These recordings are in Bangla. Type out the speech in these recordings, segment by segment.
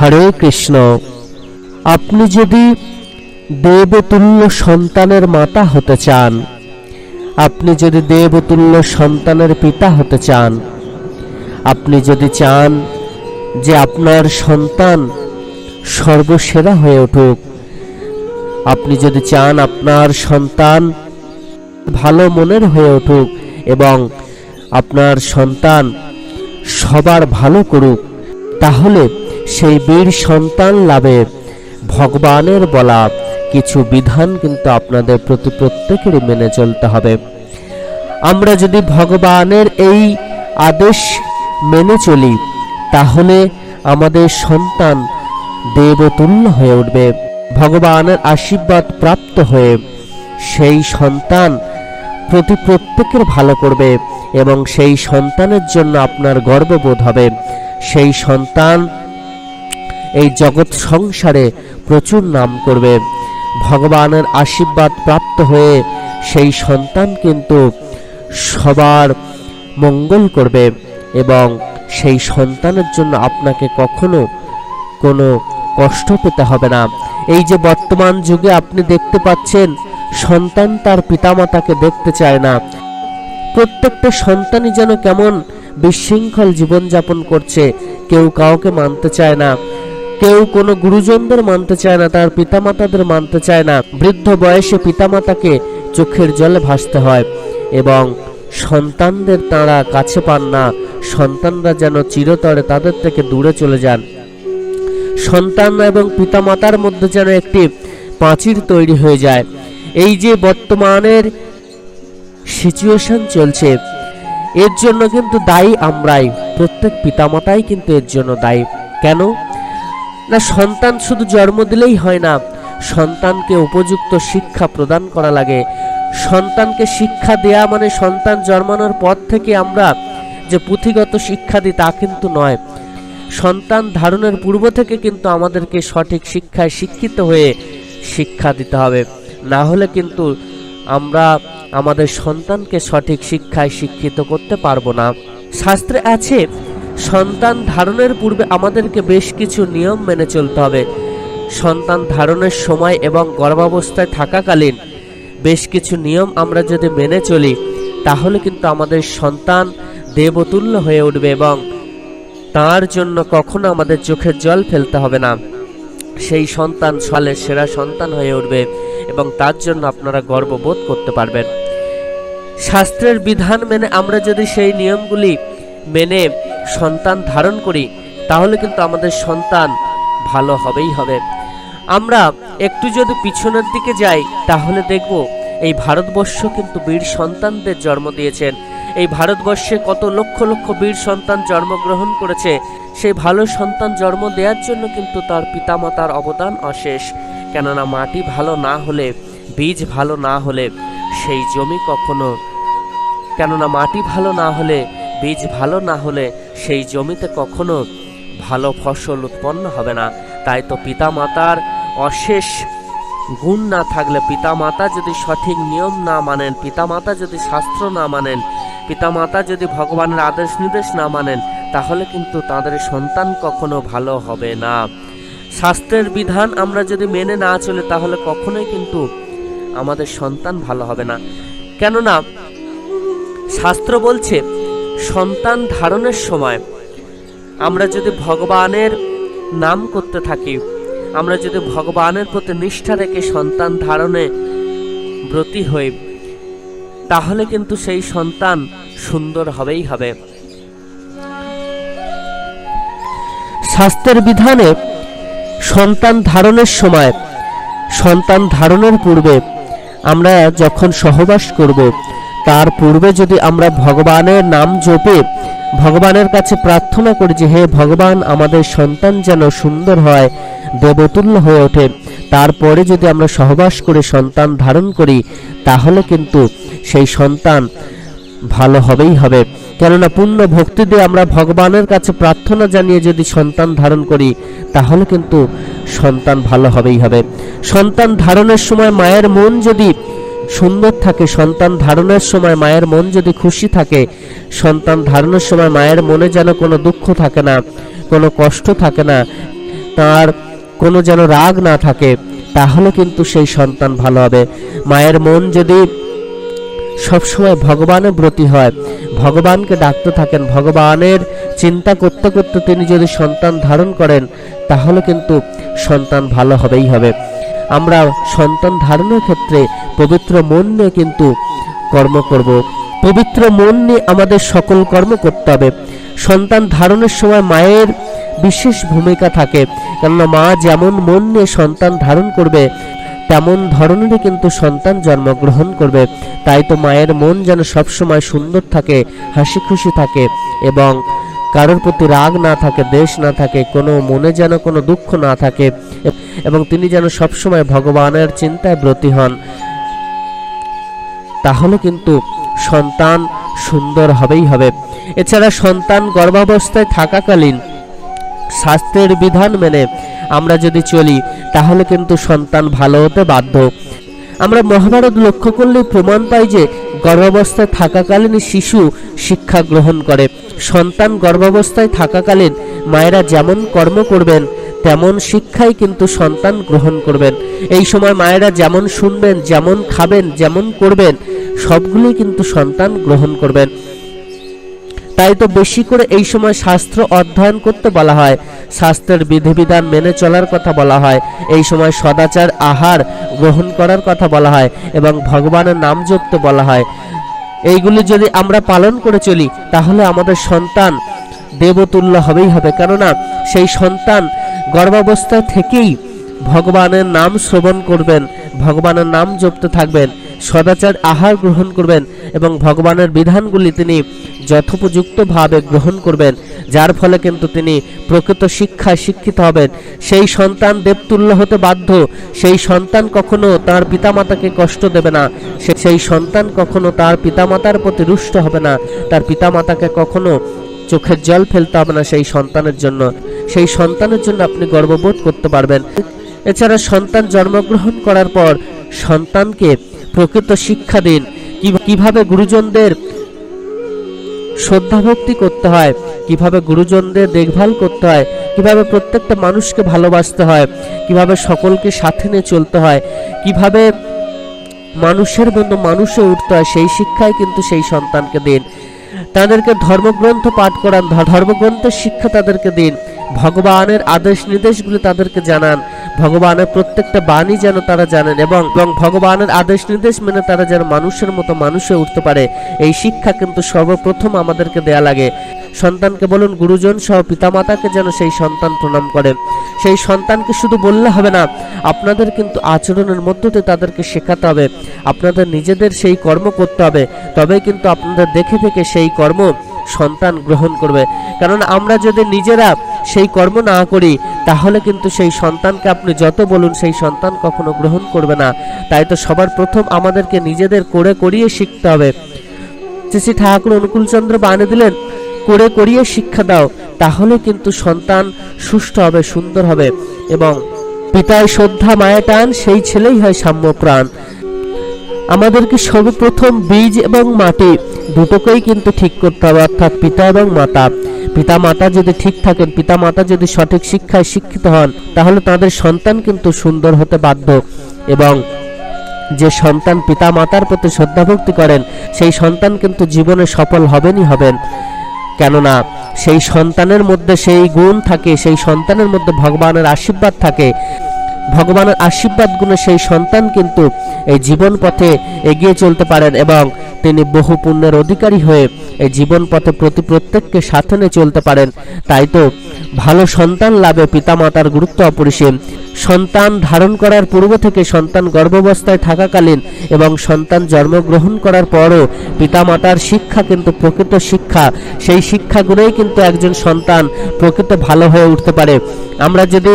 হরে কৃষ্ণ। আপনি যদি দেবতুল্য সন্তানের মাতা হতে চান, আপনি যদি দেবতুল্য সন্তানের পিতা হতে চান, আপনি যদি চান যে আপনার সন্তান সর্বসেরা হয়ে উঠুক, আপনি যদি চান আপনার সন্তান ভালো মনের হয়ে উঠুক এবং আপনার সন্তান সবার ভালো করুক, তাহলে সেই বীর সন্তান লাভে ভগবানের বলা কিছু বিধান কিন্তু আপনাদের প্রতি প্রত্যেকেরই মেনে চলতে হবে। আমরা যদি ভগবানের এই আদেশ মেনে চলি, তাহলে আমাদের সন্তান দেবতুল্য হয়ে উঠবে। ভগবানের আশীর্বাদ প্রাপ্ত হয়ে সেই সন্তান প্রতি প্রত্যেকের ভালো করবে এবং সেই সন্তানের জন্য আপনার গর্ববোধ হবে। সেই সন্তান এই জগৎ সংসারে প্রচুর নাম করবে। ভগবানের আশীর্বাদ প্রাপ্ত হয়ে সেই সন্তান কিন্তু সবার মঙ্গল করবে এবং সেই সন্তানের জন্য আপনাকে কখনো কোনো কষ্ট পেতে হবে না। এই যে বর্তমান যুগে আপনি দেখতে পাচ্ছেন, সন্তান তার পিতামাতাকে দেখতে চায় না। প্রত্যেকটা সন্তানই যেন কেমন বিশৃঙ্খল জীবনযাপন করছে, কেউ কাউকে মানতে চায় না। কেউ কোনো গুরুজনদের মানতে চায় না, তার পিতামাতাদের মানতে চায় না। বৃদ্ধ বয়সে পিতামাতাকে চোখের জলে ভাসতে হয় এবং সন্তানদের তারা কাছে পান না। সন্তানরা যেন চিরতরে তাদের থেকে দূরে চলে যান। সন্তান এবং পিতামাতার মধ্যে যেন একটি পাঁচির তৈরি হয়ে যায়। এই যে বর্তমানের সিচুয়েশন চলছে, এর জন্য কিন্তু দায়ী আমরাই। প্রত্যেক পিতামাতাই কিন্তু এর জন্য দায়ী। কেন? না, সন্তান শুধু জন্ম দিলেই হয় না, সন্তানকে উপযুক্ত শিক্ষা প্রদান করা লাগে। সন্তানকে শিক্ষা দেয়া মানে সন্তান জন্মানোর পর থেকে আমরা যে পুঁথিগত শিক্ষা দিই তা কিন্তু নয়। সন্তান ধারণের পূর্ব থেকে কিন্তু আমাদেরকে সঠিক শিক্ষায় শিক্ষিত হয়ে শিক্ষা দিতে হবে। না হলে কিন্তু আমরা আমাদের সন্তানকে সঠিক শিক্ষায় শিক্ষিত করতে পারব না। শাস্ত্রে আছে সন্তান ধারণের পূর্বে আমাদেরকে বেশ কিছু নিয়ম মেনে চলতে হবে। সন্তান ধারণের সময় এবং গর্ভাবস্থায় থাকাকালীন বেশ কিছু নিয়ম আমরা যদি মেনে চলি, তাহলে কিন্তু আমাদের সন্তান দেবতুল্য হয়ে উঠবে এবং তার জন্য কখনো আমাদের চোখের জল ফেলতে হবে না। সেই সন্তান সালের সেরা সন্তান হয়ে উঠবে এবং তার জন্য আপনারা গর্ববোধ করতে পারবেন। শাস্ত্রের বিধান মেনে আমরা যদি সেই নিয়মগুলি মেনে সন্তান ধারণ করি, তাহলে কিন্তু আমাদের সন্তান ভালো হবেই হবে। আমরা একটু যদি পিছনের দিকে যাই, তাহলে দেখব এই ভারতবর্ষ কিন্তু বীর সন্তানদের জন্ম দিয়েছেন এই ভারতবর্ষে কত লক্ষ লক্ষ বীর সন্তান জন্মগ্রহণ করেছে। সেই ভালো সন্তান জন্ম দেওয়ার জন্য কিন্তু তার পিতামাতার অবদান অশেষ। কেননা মাটি ভালো না হলে, বীজ ভালো না হলে, সেই জমি কখনো কেননা মাটি ভালো না হলে বীজ ভালো না হলে সেই জমিতে কখনো ভালো ফসল উৎপন্ন হবে না। তাই তো পিতামাতার অশেষ গুণ না থাকলে পিতামাতা যদি সঠিক নিয়ম না মানেন, পিতামাতা যদি শাস্ত্র না মানেন, পিতামাতা যদি ভগবানের আদেশ নির্দেশ না মানেন, তাহলে কিন্তু তাদের সন্তান কখনো ভালো হবে না। শাস্ত্রের বিধান আমরা যদি মেনে না চলে, তাহলে কখনোই কিন্তু আমাদের সন্তান ভালো হবে না। কেননা, শাস্ত্র বলছে সন্তান ধারণের সময় আমরা যদি ভগবানের নাম করতে থাকি, আমরা যদি ভগবানের প্রতি নিষ্ঠা রেখে সন্তান ধারণে ব্রতী হই, তাহলে কিন্তু সেই সন্তান সুন্দর হবেই হবে। শাস্ত্রের বিধানে সন্তান ধারণের সময়, সন্তান ধারণের পূর্বে আমরা যখন সহবাস করব তার পূর্বে যদি আমরা ভগবানের নাম জপে, ভগবানের কাছে প্রার্থনা করি যে, হে ভগবান, আমাদের সন্তান যেন সুন্দর হয়, দেবতুল্য হয়ে ওঠে। তারপরে যদি আমরা সহবাস করে সন্তান ধারণ করি, তাহলে কিন্তু সেই সন্তান ভালো হবেই হবে। কেননা পূর্ণ ভক্তি দিয়ে আমরা ভগবানের কাছে প্রার্থনা জানিয়ে যদি সন্তান ধারণ করি, তাহলে কিন্তু সন্তান ভালো হবেই হবে। সন্তান ধারণের সময় মায়ের মন যদি সুন্দর থাকে, সন্তান ধারণের সময় মায়ের মন যদি খুশি থাকে, সন্তান ধারণের সময় মায়ের মনে যেন কোনো দুঃখ থাকে না, কোনো কষ্ট থাকে না, তার কোনো যেন রাগ না থাকে, তাহলে কিন্তু সেই সন্তান ভালো হবে। মায়ের মন যদি সবসময় ভগবানের ব্রতী হয়, ভগবানকে ডাকতে থাকেন, ভগবানের চিন্তা করতে করতে তিনি যদি সন্তান ধারণ করেন, তাহলে কিন্তু সন্তান ভালো হবেই হবে। আমরা সন্তান ধারণের ক্ষেত্রে পবিত্র মন নিয়ে কিন্তু কর্ম করব। পবিত্র মন নিয়ে আমাদের সকল কর্ম করতে হবে। সন্তান ধারণের সময় মায়ের বিশেষ ভূমিকা থাকে। কেননা মা যেমন মন নিয়ে সন্তান ধারণ করবে, তেমন ধরনেরই কিন্তু সন্তান জন্মগ্রহণ করবে। তাই তো মায়ের মন যেন সবসময় সুন্দর থাকে, হাসি খুশি থাকে এবং কারোর প্রতি রাগ না থাকে, দেশ না থাকে, কোনো মনে যেন কোনো দুঃখ না থাকে। এবং তিনি যেন সবসময় ভগবানের চিন্তায় ব্রতী হন। তাহলে কিন্তু সন্তান সুন্দর হবেই হবে। এছাড়া সন্তান গর্ভাবস্থায় থাকাকালীন শাস্ত্রের বিধান মেনে আমরা যদি চলি, তাহলে কিন্তু সন্তান ভালো হতে বাধ্য। আমরা মহাভারত লক্ষ্য করলে প্রমাণ পাই যে গর্ভাবস্থায় থাকাকালীন শিশু শিক্ষা গ্রহণ করে। সন্তান গর্ভাবস্থায় থাকাকালীন মায়েরা যেমন কর্ম করবেন তেমন শিক্ষাই কিন্তু সন্তান গ্রহণ করবেন। এই সময় মায়েরা যেমন শুনবেন, যেমন খাবেন, যেমন করবেন, সবগুলোই কিন্তু সন্তান গ্রহণ করবেন। তাই তো বেশি করে এই সময় শাস্ত্র অধ্যয়ন করতে বলা হয়। শাস্ত্রের বিধিবিধান মেনে চলার কথা বলা হয়। এই সময় সদাচার আহার গ্রহণ করার কথা বলা হয় এবং ভগবানের নাম জপতে বলা হয়। এইগুলি যদি আমরা পালন করে চলি, তাহলে আমাদের সন্তান দেবতুল্য হবেই হবে। কেননা, সেই সন্তান গর্ভাবস্থা থেকেই ভগবানের নাম শ্রবণ করবেন, ভগবানের নাম জপতে থাকবেন, সদাচার আহার গ্রহণ করবেন এবং ভগবানের বিধানগুলি তিনি যথোপযুক্তভাবে গ্রহণ করবেন, যার ফলে কিন্তু তিনি প্রকৃত শিক্ষায় শিক্ষিত হবেন। সেই সন্তান দেবতুল্য হতে বাধ্য, সেই সন্তান কখনো তার পিতামাতাকে কষ্ট দেবে না সেই সন্তান কখনো তার পিতামাতার প্রতি রুষ্ট হবে না, তার পিতামাতাকে কখনো চোখের জল ফেলতে না সেই সন্তানের জন্য। সেই সন্তানের জন্য আপনি গর্ববোধ করতে পারবেন। এছাড়া সন্তান জন্মগ্রহণ করার পর সন্তানকে প্রকৃত শিক্ষা দিন। কীভাবে গুরুজনদের শ্রদ্ধা ভক্তি করতে হয়, কীভাবে গুরুজনদের দেখভাল করতে হয়, কীভাবে প্রত্যেকটা মানুষকে ভালোবাসতে হয়, কীভাবে সকলকে সাথে নিয়ে চলতে হয়, কীভাবে মানুষের মতো মানুষে উঠতে হয়, সেই শিক্ষাই কিন্তু সেই সন্তানকে দিন। তাদেরকে ধর্মগ্রন্থ পাঠ করান ধর্মগ্রন্থের শিক্ষা তাদেরকে দিন। ভগবানের আদেশ নির্দেশগুলি তাদেরকে জানান। ভগবানের প্রত্যেকটা বাণী যেন তারা জানেন এবং এবং ভগবানের আদেশ নির্দেশ মেনে তারা যেন মানুষের মতো মানুষে উঠতে পারে। এই শিক্ষা কিন্তু সর্বপ্রথম আমাদেরকে দেয়া লাগে। সন্তানকে বলুন, গুরুজন সহ পিতামাতাকে যেন সেই সন্তান প্রণাম করে। সেই সন্তানকে শুধু বললে হবে না, আপনাদের কিন্তু আচরণের মধ্য দিয়ে তাদেরকে শেখাতে হবে। আপনাদের নিজেদের সেই কর্ম করতে হবে। তবে কিন্তু আপনাদের দেখে দেখে সেই কর্ম সন্তান গ্রহণ করবে। কারণ আমরা যদি নিজেরা সেই কর্ম না করি, তাহলে কিন্তু সেই সন্তানকে আপনি যত বলুন, সেই সন্তান কখনো গ্রহণ করবে না। তাই তো সবার প্রথম আমাদেরকে নিজেদের করে করিয়ে শিখতে হবে। শ্রী ঠাকুর অনুকূলচন্দ্র বানিয়ে দিলেন, করে করিয়ে শিক্ষা দাও, তাহলে কিন্তু সন্তান সুস্থ হবে, সুন্দর হবে এবং পিতায় শ্রদ্ধা, মায়া, টান, সেই ছেলেই হয় সাম্য প্রাণ আমাদেরকে সর্বপ্রথম বীজ এবং মাটি দুটোকেই কিন্তু ঠিক করতে হবে, অর্থাৎ পিতা এবং মাতা। পিতা মাতা যদি ঠিক থাকেন পিতা মাতা যদি সঠিক শিক্ষায় শিক্ষিত হন, তাহলে তাদের সন্তান কিন্তু সুন্দর হতে বাধ্য। এবং যে সন্তান পিতা মাতার প্রতি শ্রদ্ধাভক্তি করেন, সেই সন্তান কিন্তু জীবনে সফল হবেনই হবেন। কেননা, সেই সন্তানের মধ্যে সেই গুণ থাকে, সেই সন্তানের মধ্যে ভগবানের আশীর্বাদ থাকে। ভগবানের আশীর্বাদ গুণে সেই সন্তান কিন্তু এই জীবন পথে এগিয়ে চলতে পারেন এবং তিনি বহু পুণ্যের অধিকারী হয়ে এই জীবন পথে প্রতি প্রত্যেককে সাথে নিয়ে চলতে পারেন। তাই তো ভালো সন্তান লাভে পিতামাতার গুরুত্ব অপরিসীম। সন্তান ধারণ করার পূর্ব থেকে সন্তান গর্ভাবস্থায় থাকাকালীন এবং সন্তান জন্মগ্রহণ করার পরও পিতামাতার শিক্ষা কিন্তু প্রকৃত শিক্ষা। সেই শিক্ষাগুলোই কিন্তু একজন সন্তান প্রকৃত ভালো হয়ে উঠতে পারে। আমরা যদি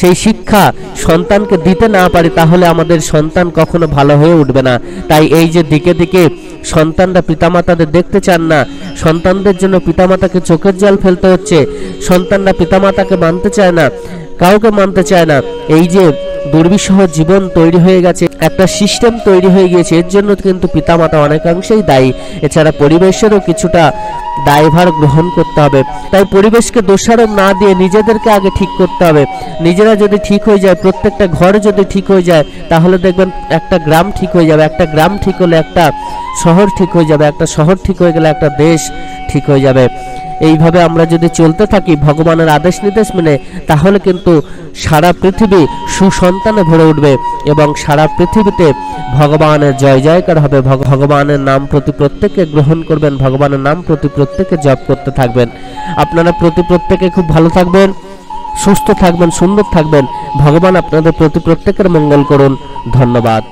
সেই শিক্ষা সন্তানকে দিতে না পারি, তাহলে আমাদের সন্তান কখনো ভালো হয়ে উঠবে না। তাই এই যে দিকে দিকে সন্তানরা পিতামাতাদের দেখতে চান না, সন্তানদের জন্য পিতামাতাকে চোখের জল ফেলতে হচ্ছে, সন্তানরা পিতামাতাকে মানতে চায় না, কাউকে মানতে চায় না। এই যে দুর্বিষহ জীবন তৈরি হয়ে গেছে, একটা সিস্টেম তৈরি হয়ে গিয়েছে, এর জন্য কিন্তু পিতামাতা অনেকাংশেই দায়ী। এছাড়া পরিবেশেরও কিছুটা দায়ভার গ্রহণ করতে হবে। তাই পরিবেশকে দোষারোপ না দিয়ে নিজেদেরকে আগে ঠিক করতে হবে। নিজেরা যদি ঠিক হয়ে যায়, প্রত্যেকটা ঘর যদি ঠিক হয়ে যায়, তাহলে দেখবেন একটা গ্রাম ঠিক হয়ে যাবে, একটা গ্রাম ঠিক হলে একটা শহর ঠিক হয়ে যাবে, একটা শহর ঠিক হয়ে গেলে একটা দেশ ঠিক হয়ে যাবে। এইভাবে আমরা যদি চলতে থাকি ভগবানের আদেশ নির্দেশ মেনে, তাহলে কিন্তু সারা পৃথিবী সুসন্তানে ভরে উঠবে এবং সারা পৃথিবীতে ভগবানের জয় জয়কার হবে। ভগবানের নাম প্রতি প্রত্যেককে গ্রহণ করবেন, ভগবানের নাম প্রতি প্রত্যেককে জপ করতে থাকবেন। আপনারা প্রতি প্রত্যেকে খুব ভালো থাকবেন, সুস্থ থাকবেন, সুন্দর থাকবেন। ভগবান আপনাদের প্রতি প্রত্যেকের মঙ্গল করুন। ধন্যবাদ।